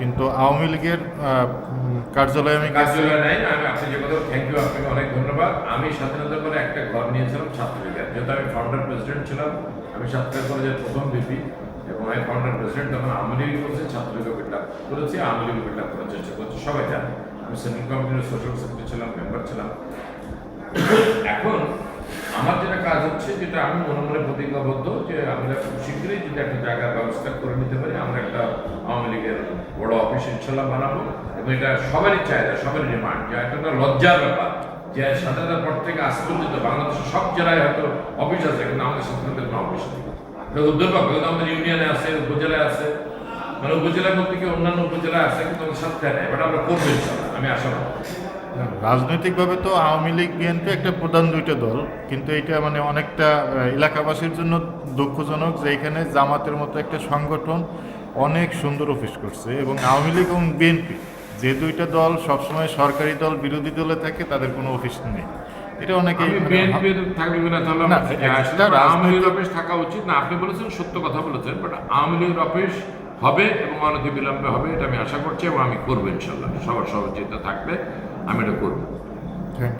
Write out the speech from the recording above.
কিন্তু আওয়ামী লীগের কার্যালয়ে আমি কার্যালয় নাই, আমি আপনি যে কথা থ্যাংক ইউ আপনাকে অনেক ধন্যবাদ। আমি স্বাধীনতার পরে একটা ঘর নিয়েছিলাম ছাত্রলীগের। যেহেতু আমি ফাউন্ডার প্রেসিডেন্ট ছিলাম, আমি ছাত্র কলেজের প্রথম ভিপি এবং আমি ফাউন্ডার প্রেসিডেন্ট তখন আওয়ামী লীগ করেছি, ছাত্রলীগও বিল্ডাপ করেছি, আওয়ামী লীগ বিল্ডাপ করার চেষ্টা করছি সবাই জানে। আমি সেন্ট্রাল কমিটির সোশ্যাল সেক্রেটারি ছিলাম মেম্বার ছিলাম। এখন কাজ হচ্ছে যেটা আমি মনে মনে প্রতিজ্ঞাবদ্ধ যে আমরা খুব শীঘ্রই যদি একটা জায়গার ব্যবস্থা করে নিতে পারি, আমরা একটা আওয়ামী লীগের বড় অফিস ইনশাল্লাহ বানাবো এবং এটা সবারই চাহিদা, সবারই ডিমান্ড যে একটা লজ্জার ব্যাপার যে স্বাধীনতার পর থেকে আজ পর্যন্ত বাংলাদেশের সব জেলায় হয়তো অফিস আছে, কিন্তু আমাদের স্বাধীনতার কোনো অফিস নেই। কিন্তু আমাদের ইউনিয়নে আছে, উপজেলায় আছে। মানে উপজেলা বলতে কি অন্যান্য উপজেলায় আছে, কিন্তু আমাদের সাথে নেই বাট আমরা করব আমি আশা রাখি রাজনৈতিকভাবে তো আওয়ামী লীগ বিএনপি একটা প্রধান দুইটা দল কিন্তু এটা মানে অনেকটা এলাকাবাসীর জন্য দুঃখজনক যে এখানে জামাতের মতো একটা সংগঠন অনেক সুন্দর অফিস করছে এবং আওয়ামী লীগ এবং বিএনপি যে দুইটা দল সবসময় সরকারি দল বিরোধী দলে থাকে তাদের কোনো অফিস নেই। এটা অনেকে আমি থাকবে না না, আসলে আওয়ামী রাজনৈতিক- লীগের অফিস থাকা উচিত না। আপনি বলেছেন সত্য কথা বলেছেন বাট আওয়ামী লীগের অফিস হবে এবং অনতি বিলম্বে হবে এটা আমি আশা করছি এবং আমি করব ইনশাল্লাহ। সবার সহযোগিতা থাকবে। আমি এটা করব থ্যাংক ইউ